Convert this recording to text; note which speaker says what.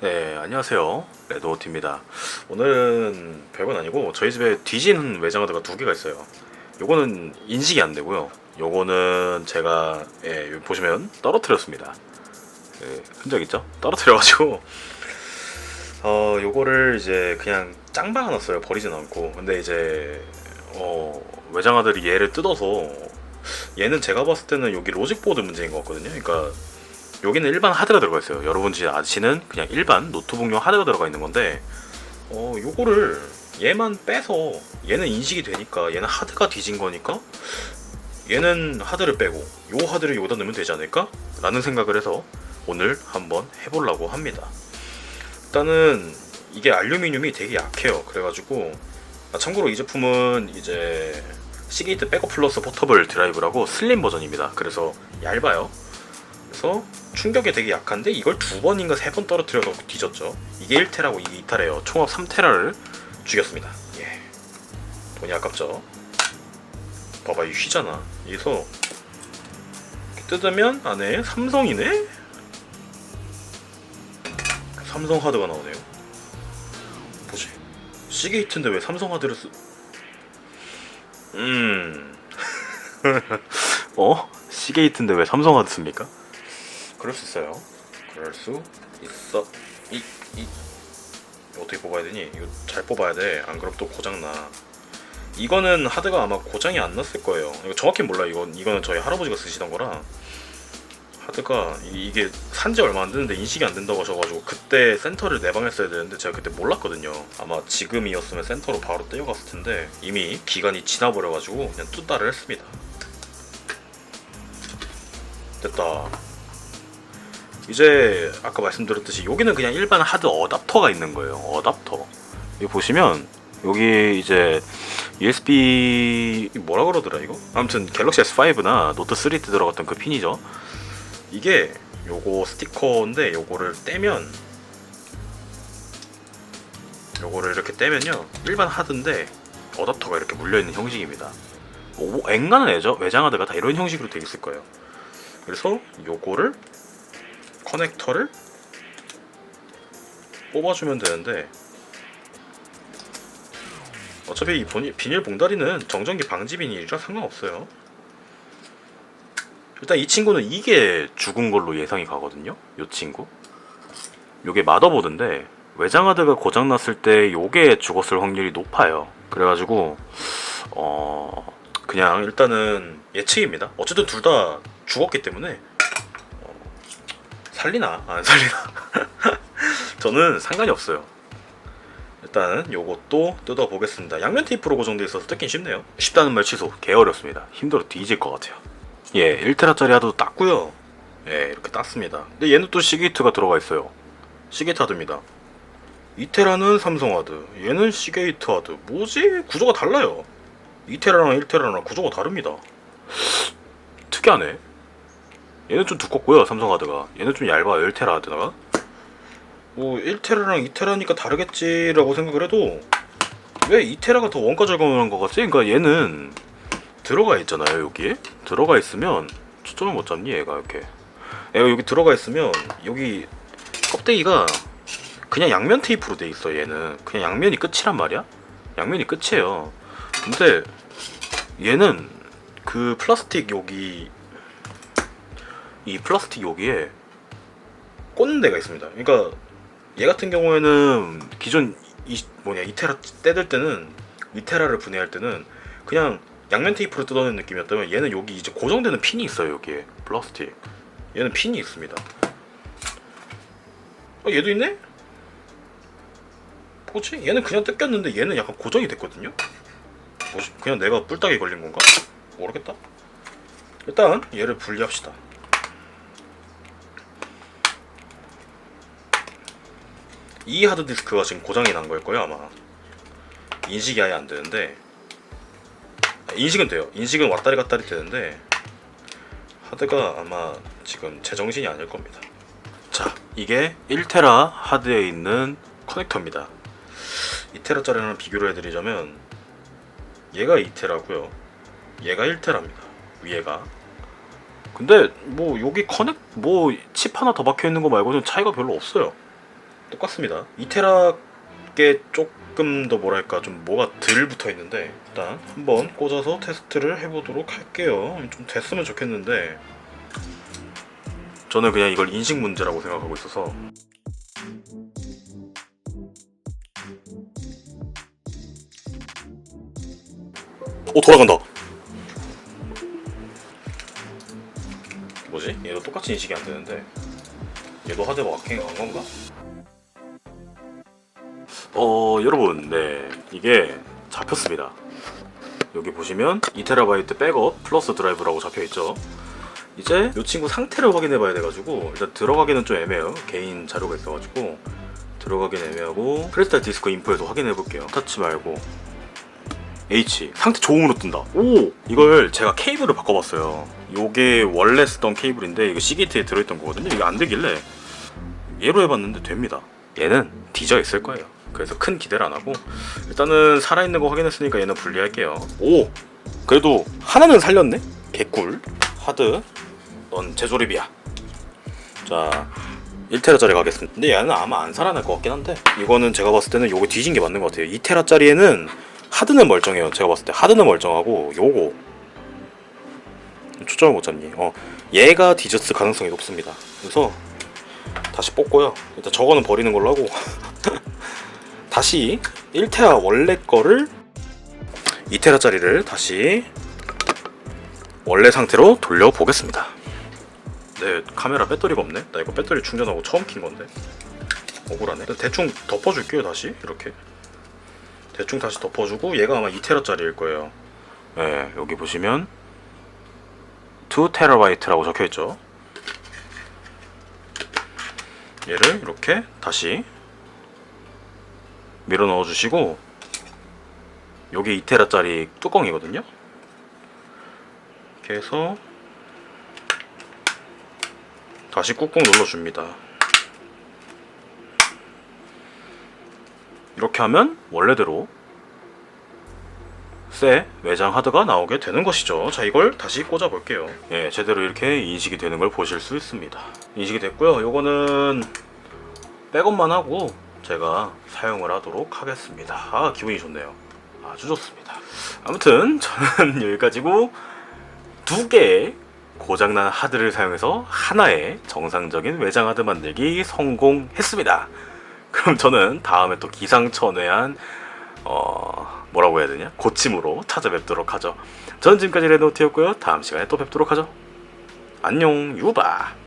Speaker 1: 네, 안녕하세요. 레드호트입니다. 오늘은 별건 아니고 저희 집에 뒤진 외장하드가 두 개가 있어요. 요거는 인식이 안 되고요. 요거는 제가 예, 보시면 떨어뜨렸습니다. 예, 흔적 있죠? 떨어뜨려가지고 어 요거를 이제 그냥 짱 박아놨어요. 버리진 않고. 근데 이제 어 외장하들이 얘를 뜯어서 얘는 제가 봤을 때는 여기 로직보드 문제인 것 같거든요. 그러니까 여기는 일반 하드가 들어가 있어요. 여러분 지 아시는 그냥 일반 노트북용 하드가 들어가 있는 건데 어 요거를 얘만 빼서 얘는 인식이 되니까 얘는 하드가 뒤진 거니까 얘는 하드를 빼고 요 하드를 여기다 넣으면 되지 않을까? 라는 생각을 해서 오늘 한번 해보려고 합니다. 일단은 이게 알루미늄이 되게 약해요. 그래가지고 아, 참고로 이 제품은 이제 시게이트 백업 플러스 포터블 드라이브라고 슬림 버전입니다. 그래서 얇아요. 그래서 충격에 되게 약한데 이걸 두 번인가 세 번 떨어뜨려 놓고 뒤졌죠. 이게 1테라고 이게 2테라예요. 총합 3테라를 죽였습니다. 예. 돈이 아깝죠. 봐봐 이 휘잖아. 여기서 뜯으면 안에 삼성이네. 삼성 하드가 나오네요. 뭐지? 시게이트인데 왜 삼성 하드를 쓰? 음. 어? 시게이트인데 왜 삼성 하드 씁니까? 그럴 수 있어요. 그럴 수 있어. 이, 이. 어떻게 뽑아야 되니? 이거 잘 뽑아야 돼. 안 그럼 또 고장나. 이거는 하드가 아마 고장이 안 났을 거예요. 이거 정확히 몰라. 이건 이거는 저희 할아버지가 쓰시던 거라. 하드가 이- 이게 산지 얼마 안 됐는데 인식이 안 된다고 하셔가지고 그때 센터를 내방했어야 되는데 제가 그때 몰랐거든요. 아마 지금이었으면 센터로 바로 떼어갔을 텐데 이미 기간이 지나버려가지고 그냥 뚜따를 했습니다. 됐다. 이제 아까 말씀드렸듯이 여기는 그냥 일반 하드 어답터가 있는 거예요. 어답터. 여기 보시면 여기 이제 USB 뭐라 그러더라 이거? 아무튼 갤럭시 S5나 노트 3 때 들어갔던 그 핀이죠. 이게 요거 스티커인데 요거를 떼면 요거를 이렇게 떼면요 일반 하드인데 어답터가 이렇게 물려있는 형식입니다. 오, 앵간한 애죠 외장 하드가 다 이런 형식으로 되어 있을 거예요. 그래서 요거를 커넥터를 뽑아주면 되는데 어차피 이 비닐 봉다리는 정전기 방지 비닐이라 상관없어요. 일단 이 친구는 이게 죽은 걸로 예상이 가거든요. 이 친구. 요게 마더보드인데 외장하드가 고장 났을 때 요게 죽었을 확률이 높아요. 그래가지고 어 그냥 일단은 예측입니다. 어쨌든 둘 다 죽었기 때문에 어, 살리나 안 살리나 저는 상관이 없어요. 일단 요것도 뜯어 보겠습니다. 양면 테이프로 고정돼 있어서 뜯긴 쉽네요. 쉽다는 말 취소. 개 어렵습니다. 힘들어 뒤질 것 같아요. 예, 1테라짜리 하드도 땄고요. 예, 이렇게 땄습니다. 근데 얘는 또 시게이트가 들어가 있어요. 시게이트 하드입니다. 2테라는 삼성 하드, 얘는 시게이트 하드. 뭐지? 구조가 달라요. 2테라랑 1테라랑 구조가 다릅니다. 특이하네. 얘는 좀 두껍고요, 삼성 하드가. 얘는 좀 얇아요, 1테라 하드다가. 뭐 1테라랑 2테라니까 다르겠지라고 생각을 해도 왜 2테라가 더 원가 절감하는 것 같지? 그러니까 얘는 들어가 있잖아요 여기에 들어가 있으면 초점을 못 잡니 얘가 이렇게 얘가 여기 들어가 있으면 여기 껍데기가 그냥 양면 테이프로 돼 있어 얘는 그냥 양면이 끝이란 말이야 양면이 끝이에요 근데 얘는 그 플라스틱 여기 이 플라스틱 여기에 꽂는 데가 있습니다 그러니까 얘 같은 경우에는 기존 이 뭐냐 이테라 떼들 때는 이테라를 분해할 때는 그냥 양면 테이프로 뜯어낸 느낌이었다면 얘는 여기 이제 고정되는 핀이 있어요 여기에 플라스틱 얘는 핀이 있습니다 어 얘도 있네? 뭐지? 얘는 그냥 뜯겼는데 얘는 약간 고정이 됐거든요? 뭐지? 그냥 내가 뿔딱이 걸린 건가? 모르겠다 일단 얘를 분리합시다 이 하드디스크가 지금 고장이 난 걸 거예요 아마. 인식이 아예 안 되는데. 아, 인식은 돼요. 인식은 왔다리 갔다리 되는데 하드가 아마 지금 제정신이 아닐 겁니다. 자 이게 1테라 하드에 있는 커넥터입니다. 2테라짜리랑 비교를 해드리자면 얘가 2테라고요. 얘가 1테라입니다. 위에가. 근데 뭐 여기 커넥 뭐 칩 하나 더 박혀 있는 거 말고는 차이가 별로 없어요 똑같습니다. 이테라께 조금 더 뭐랄까 좀 뭐가 덜 붙어 있는데 일단 한번 꽂아서 테스트를 해보도록 할게요. 좀 됐으면 좋겠는데 저는 그냥 이걸 인식 문제라고 생각하고 있어서 오 돌아간다. 뭐지? 얘도 똑같이 인식이 안 되는데 얘도 하드가 와킹 간 건가? 어 여러분 네 이게 잡혔습니다. 여기 보시면 2TB 백업 플러스 드라이브라고 잡혀 있죠. 이제 이 친구 상태를 확인해 봐야 돼가지고 일단 들어가기는 좀 애매해요. 개인 자료가 있어가지고 들어가긴 애매하고 크리스탈 디스크 인포에서 확인해 볼게요. 터치 말고 H 상태 좋음으로 뜬다. 오 이걸 제가 케이블을 바꿔봤어요. 요게 원래 쓰던 케이블인데 이거 시게이트에 들어있던 거거든요. 이게 안 되길래 얘로 해봤는데 됩니다. 얘는 뒤져 있을 거예요. 그래서 큰 기대를 안 하고 일단은 살아있는 거 확인했으니까 얘는 분리할게요. 오 그래도 하나는 살렸네. 개꿀 하드 넌 재조립이야. 자 1테라짜리 가겠습니다. 근데 얘는 아마 안 살아날 것 같긴 한데 이거는 제가 봤을 때는 요거 뒤진 게 맞는 것 같아요. 2테라짜리에는 하드는 멀쩡해요. 제가 봤을 때 하드는 멀쩡하고 요거 초점을 못 잡니? 어 얘가 뒤졌을 가능성이 높습니다. 그래서 다시 뽑고요. 일단 저거는 버리는 걸로 하고 다시 1테라 원래 거를 2테라짜리를 다시 원래 상태로 돌려보겠습니다. 네 카메라 배터리가 없네. 나 이거 배터리 충전하고 처음 킨 건데 억울하네. 대충 덮어줄게요 다시 이렇게. 대충 다시 덮어주고 얘가 아마 2테라짜리일 거예요. 네, 여기 보시면 2테라바이트라고 적혀 있죠. 얘를 이렇게 다시 밀어 넣어 주시고 여기 2테라짜리 뚜껑이거든요. 이렇게 해서 다시 꾹꾹 눌러 줍니다. 이렇게 하면 원래대로 새 외장 하드가 나오게 되는 것이죠. 자, 이걸 다시 꽂아 볼게요. 예, 제대로 이렇게 인식이 되는 걸 보실 수 있습니다. 인식이 됐고요. 요거는 백업만 하고 제가 사용을 하도록 하겠습니다. 아, 기분이 좋네요. 아주 좋습니다. 아무튼 저는 여기까지고 두 개의 고장난 하드를 사용해서 하나의 정상적인 외장 하드 만들기 성공했습니다. 그럼 저는 다음에 또 기상천외한 어 뭐라고 해야 되냐 고침으로 찾아뵙도록 하죠. 저는 지금까지 레노트였고요. 다음 시간에 또 뵙도록 하죠. 안녕 유바.